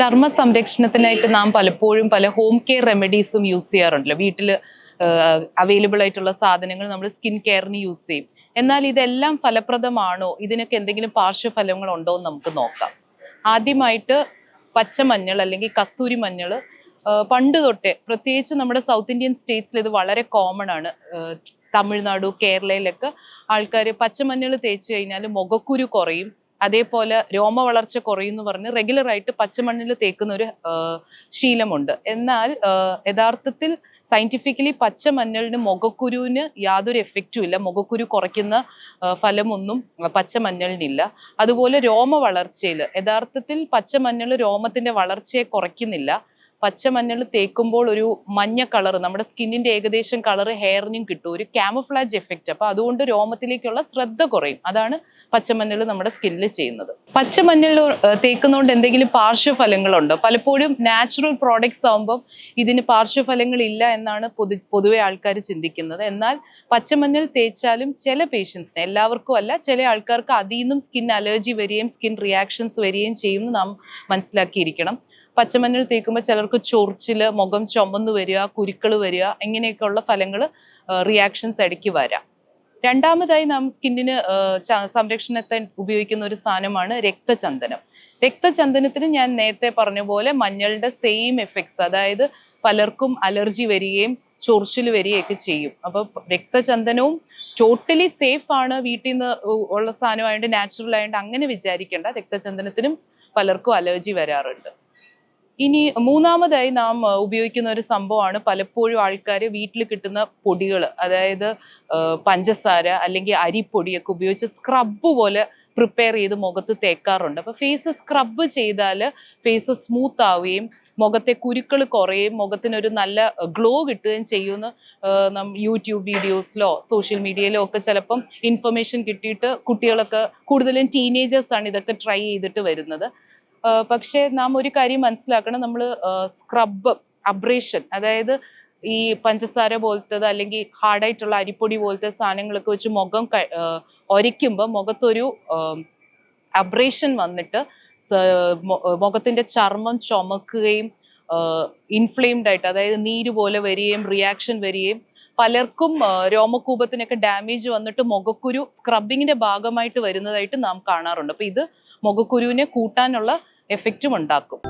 ചർമ്മ സംരക്ഷണത്തിനായിട്ട് നാം പലപ്പോഴും പല ഹോം കെയർ റെമഡീസും യൂസ് ചെയ്യാറുണ്ടല്ലോ. വീട്ടിൽ അവൈലബിൾ ആയിട്ടുള്ള സാധനങ്ങൾ നമ്മൾ സ്കിൻ കെയറിന് യൂസ് ചെയ്യും. എന്നാൽ ഇതെല്ലാം ഫലപ്രദമാണോ? ഇതിനൊക്കെ എന്തെങ്കിലും പാർശ്വഫലങ്ങൾ ഉണ്ടോ എന്ന് നമുക്ക് നോക്കാം. ആദ്യമായിട്ട് പച്ചമഞ്ഞൾ അല്ലെങ്കിൽ കസ്തൂരി മഞ്ഞൾ പണ്ട് തൊട്ടേ പ്രത്യേകിച്ച് നമ്മുടെ സൗത്ത് ഇന്ത്യൻ സ്റ്റേറ്റ്സിൽ ഇത് വളരെ കോമൺ ആണ്. തമിഴ്നാടു കേരളയിലൊക്കെ ആൾക്കാർ പച്ചമഞ്ഞൾ തേച്ച് കഴിഞ്ഞാൽ മുഖക്കുരു കുറയും. അതേപോലെ രോമ വളർച്ച കുറയുന്നു പറഞ്ഞ് റെഗുലർ ആയിട്ട് പച്ചമണ്ണിൽ തേക്കുന്ന ഒരു ശീലമുണ്ട്. എന്നാൽ യഥാർത്ഥത്തിൽ സയന്റിഫിക്കലി പച്ചമഞ്ഞളിന് മുഖക്കുരുവിന് യാതൊരു എഫക്റ്റും ഇല്ല. മുഖക്കുരു കുറയ്ക്കുന്ന ഫലമൊന്നും പച്ചമഞ്ഞളിനില്ല. അതുപോലെ രോമ വളർച്ചയിൽ യഥാർത്ഥത്തിൽ പച്ചമഞ്ഞൾ രോമത്തിന്റെ വളർച്ചയെ കുറയ്ക്കുന്നില്ല. പച്ചമഞ്ഞൾ തേക്കുമ്പോൾ ഒരു മഞ്ഞ കളർ നമ്മുടെ സ്കിന്നിന്റെ ഏകദേശം കളർ ഹെയറിനും കിട്ടും. ഒരു ക്യാമഫ്ലാജ് എഫക്റ്റ്. അപ്പൊ അതുകൊണ്ട് രോമത്തിലേക്കുള്ള ശ്രദ്ധ കുറയും. അതാണ് പച്ചമഞ്ഞൾ നമ്മുടെ സ്കിന്നിൽ ചെയ്യുന്നത്. പച്ചമഞ്ഞൾ തേക്കുന്നതുകൊണ്ട് എന്തെങ്കിലും പാർശ്വഫലങ്ങളുണ്ടോ? പലപ്പോഴും നാച്ചുറൽ പ്രോഡക്ട്സ് ആകുമ്പോൾ ഇതിന് പാർശ്വഫലങ്ങൾ ഇല്ല എന്നാണ് പൊതു പൊതുവെ ആൾക്കാർ ചിന്തിക്കുന്നത്. എന്നാൽ പച്ചമഞ്ഞൾ തേച്ചാലും ചില പേഷ്യൻസിന് എല്ലാവർക്കും അല്ല ചില ആൾക്കാർക്ക് അതിൽ നിന്നും സ്കിൻ അലർജി വരികയും സ്കിൻ റിയാക്ഷൻസ് വരികയും ചെയ്യുമെന്ന് നാം മനസ്സിലാക്കിയിരിക്കണം. പച്ചമഞ്ഞൾ തേക്കുമ്പോൾ ചിലർക്ക് ചൊറിച്ചിൽ മുഖം ചുമന്ന് വരിക കുരുക്കൾ വരിക ഇങ്ങനെയൊക്കെയുള്ള ഫലങ്ങൾ റിയാക്ഷൻസ് ഇടയ്ക്ക് വരാം. രണ്ടാമതായി നാം സ്കിന്നിന് സംരക്ഷണത്തെ ഉപയോഗിക്കുന്ന ഒരു സാധനമാണ് രക്തചന്ദനം. രക്തചന്ദനത്തിന് ഞാൻ നേരത്തെ പറഞ്ഞ പോലെ മഞ്ഞളുടെ സെയിം എഫക്ട്സ് അതായത് പലർക്കും അലർജി വരികയും ചൊറിച്ചിൽ വരികയൊക്കെ ചെയ്യും. അപ്പോൾ രക്തചന്ദനവും ടോട്ടലി സേഫ് ആണ് വീട്ടിൽ നിന്ന് ഉള്ള സാധനമായതുകൊണ്ട് നാച്ചുറൽ ആയതുകൊണ്ട് അങ്ങനെ വിചാരിക്കേണ്ട. രക്തചന്ദനത്തിനും പലർക്കും അലർജി വരാറുണ്ട്. ഇനി മൂന്നാമതായി നാം ഉപയോഗിക്കുന്ന ഒരു സംഭവമാണ് പലപ്പോഴും ആൾക്കാർ വീട്ടിൽ കിട്ടുന്ന പൊടികൾ അതായത് പഞ്ചസാര അല്ലെങ്കിൽ അരിപ്പൊടിയൊക്കെ ഉപയോഗിച്ച് സ്ക്രബ് പോലെ പ്രിപ്പയർ ചെയ്ത് മുഖത്ത് തേക്കാറുണ്ട്. അപ്പൊ ഫേസ് സ്ക്രബ് ചെയ്താൽ ഫേസ് സ്മൂത്ത് ആവുകയും മുഖത്തെ കുരുക്കൾ കുറയും മുഖത്തിനൊരു നല്ല ഗ്ലോ കിട്ടുകയും ചെയ്യുമെന്ന് യൂട്യൂബ് വീഡിയോസിലോ സോഷ്യൽ മീഡിയയിലോ ഒക്കെ ചിലപ്പം ഇൻഫർമേഷൻ കിട്ടിയിട്ട് കുട്ടികളൊക്കെ കൂടുതലും ടീനേജേഴ്സാണ് ഇതൊക്കെ ട്രൈ ചെയ്തിട്ട് വരുന്നത്. പക്ഷേ നാം ഒരു കാര്യം മനസ്സിലാക്കണം. നമ്മൾ സ്ക്രബ് അബ്രേഷൻ അതായത് ഈ പഞ്ചസാര പോലത്തത് അല്ലെങ്കിൽ ഹാർഡായിട്ടുള്ള അരിപ്പൊടി പോലത്തെ സാധനങ്ങളൊക്കെ വെച്ച് മുഖം ഒരയ്ക്കുമ്പോൾ മുഖത്തൊരു അബ്രേഷൻ വന്നിട്ട് മുഖത്തിന്റെ ചർമ്മം ചുമക്കുകയും ഇൻഫ്ലെയിംഡ് ആയിട്ട് അതായത് നീര് പോലെ വരികയും റിയാക്ഷൻ വരികയും പലർക്കും രോമകൂപത്തിനൊക്കെ ഡാമേജ് വന്നിട്ട് മുഖക്കുരു സ്ക്രബിങ്ങിന്റെ ഭാഗമായിട്ട് വരുന്നതായിട്ട് നാം കാണാറുണ്ട്. അപ്പൊ ഇത് മുഖക്കുരുവിനെ കൂട്ടാനുള്ള എഫക്റ്റും ഉണ്ടാക്കും.